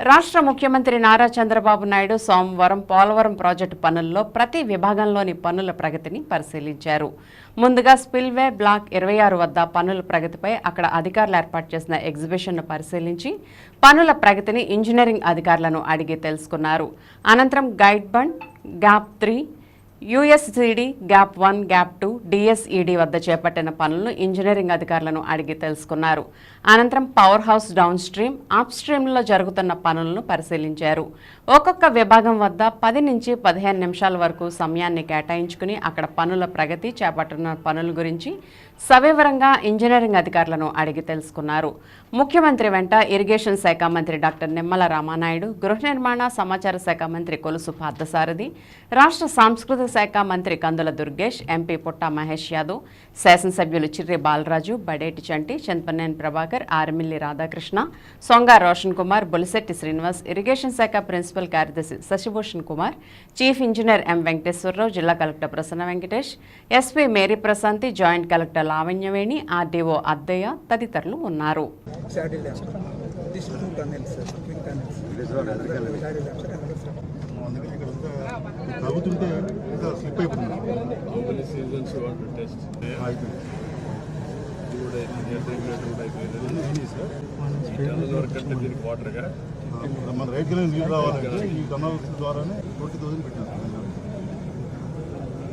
రాష్ట్ర ముఖ్యమంత్రి నారా చంద్రబాబు నాయుడు సోమవారం పోలవరం ప్రాజెక్టు పనుల్లో ప్రతి విభాగంలోని పనుల ప్రగతిని పరిశీలించారు. ముందుగా స్పిల్వే బ్లాక్ ఇరవై ఆరు వద్ద పనుల ప్రగతిపై అక్కడ అధికారులు ఏర్పాటు చేసిన ఎగ్జిబిషన్ను పరిశీలించి పనుల ప్రగతిని ఇంజనీరింగ్ అధికారులను అడిగి తెలుసుకున్నారు. అనంతరం guide bund gap three USCD gap one gap two DSED వద్ద చేపట్టిన పనులను ఇంజనీరింగ్ అధికారులను అడిగి తెలుసుకున్నారు. అనంతరం power house down stream up స్ట్రీమ్లో జరుగుతున్న పనులను పరిశీలించారు. ఒక్కొక్క విభాగం వద్ద పది నుంచి పదిహేను నిమిషాల వరకు సమయాన్ని కేటాయించుకుని అక్కడ పనుల ప్రగతి చేపట్టున్న పనుల గురించి సవివరంగా ఇంజనీరింగ్ అధికారులను అడిగి తెలుసుకున్నారు. ముఖ్యమంత్రి వెంట ఇరిగేషన్ శాఖ మంత్రి డాక్టర్ నిమ్మల రామానాయుడు గృహ నిర్మాణ సమాచార శాఖ మంత్రి కొలుసు పార్థసారథి రాష్ట్ర సాంస్కృతిక శాఖ మంత్రి కందుల దుర్గేష్ ఎంపీ పుట్టా మహేష్ యాదవ్ శాసనసభ్యులు చిర్రి బాలరాజు బడేటి చంటి చంపనేని ప్రభాకర్ ఆర్మిల్లి రాధాకృష్ణ సొంగ రోషన్ కుమార్ బొలిశెట్టి శ్రీనివాస్ ఇరిగేషన్ శాఖ ప్రిన్సిపల్ కార్యదర్శి Sashibhushan Kumar chief engineer M Venkateswara Rao జిల్లా collector Prasanna Venkatesh SP Mary Prasanthi joint collector Lavanyaveni RDO Addaiah తదితరులు ఉన్నారు. మన రైతులు నీళ్ళు రావాలంటే ఈ టనల్స్ ద్వారానే ట్వంటీ థౌసండ్ పెట్టారు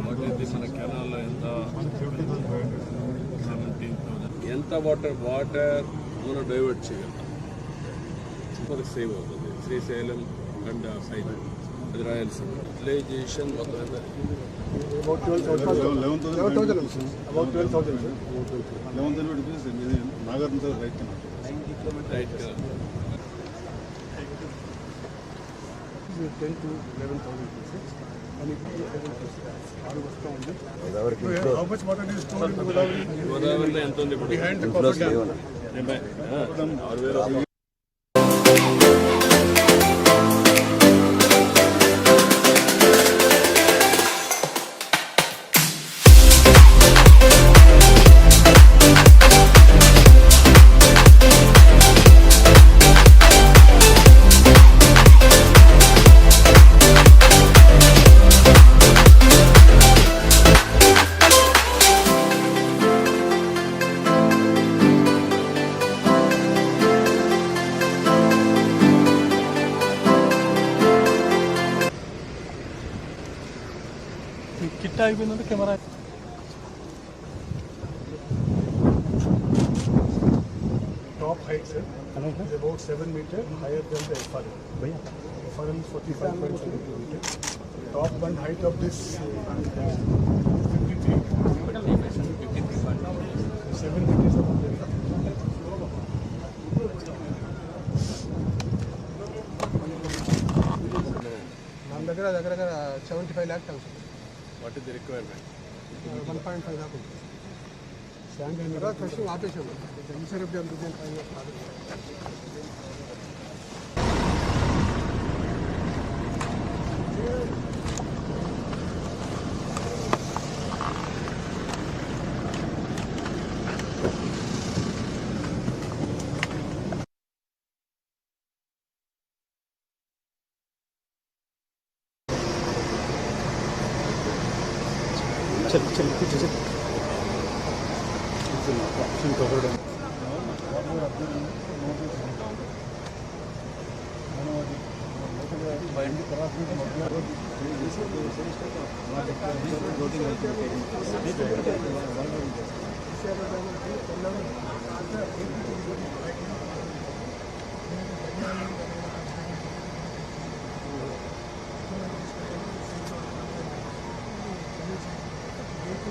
వాట్ ఇది మన కెనాల్లో ఎంత సెవెంటీన్ థౌసండ్ ఎంత వాటర్ వాటర్ మనం డైవర్ట్ చేయగలం? మనకు సేవ్ అవుతుంది. Srisailam and side. అది రాయలసీమ. యూటిలైజేషన్ మొత్తం నాగార్జున సార్ రైట్ కింద రైట్ కదా టెన్ టు లెవెన్ థౌసండ్ గోదావరిలో ఎంత ఉంది ఇప్పుడు? బిహైండ్ ద కాఫర్ డ్యామ్ డెబ్బై ఆ, ఆరు వేలు కిట్ అయిపోయిందంటే camera Top height, sir, is about seven meter higher than the FRL. FRL is forty-five point seven meter. Top one height of this uh, fifty-three. Seven meters above the మన దగ్గర దగ్గర దగ్గర seventy five lakh అవుతుంది what is the requirement one point five దాకా ఉంటుంది sand తర్వాత crushing ఆపేసాము insurance dam design five years चल चल पीछे चल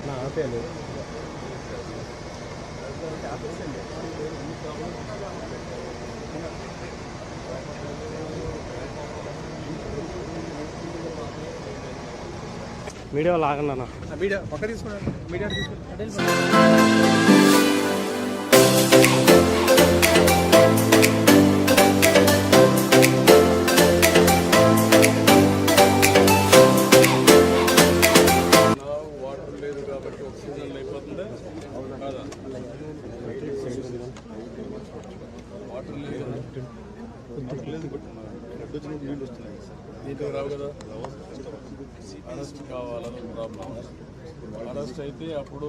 నా ఆపేయాలి. మీడియా లాగన్నా మీడియా పక్క తీసుకున్నాను మీడియా తీసుకున్నాను రావు కదా అరెస్ట్ కావాలని ప్రాబ్లం అరెస్ట్ అయితే అప్పుడు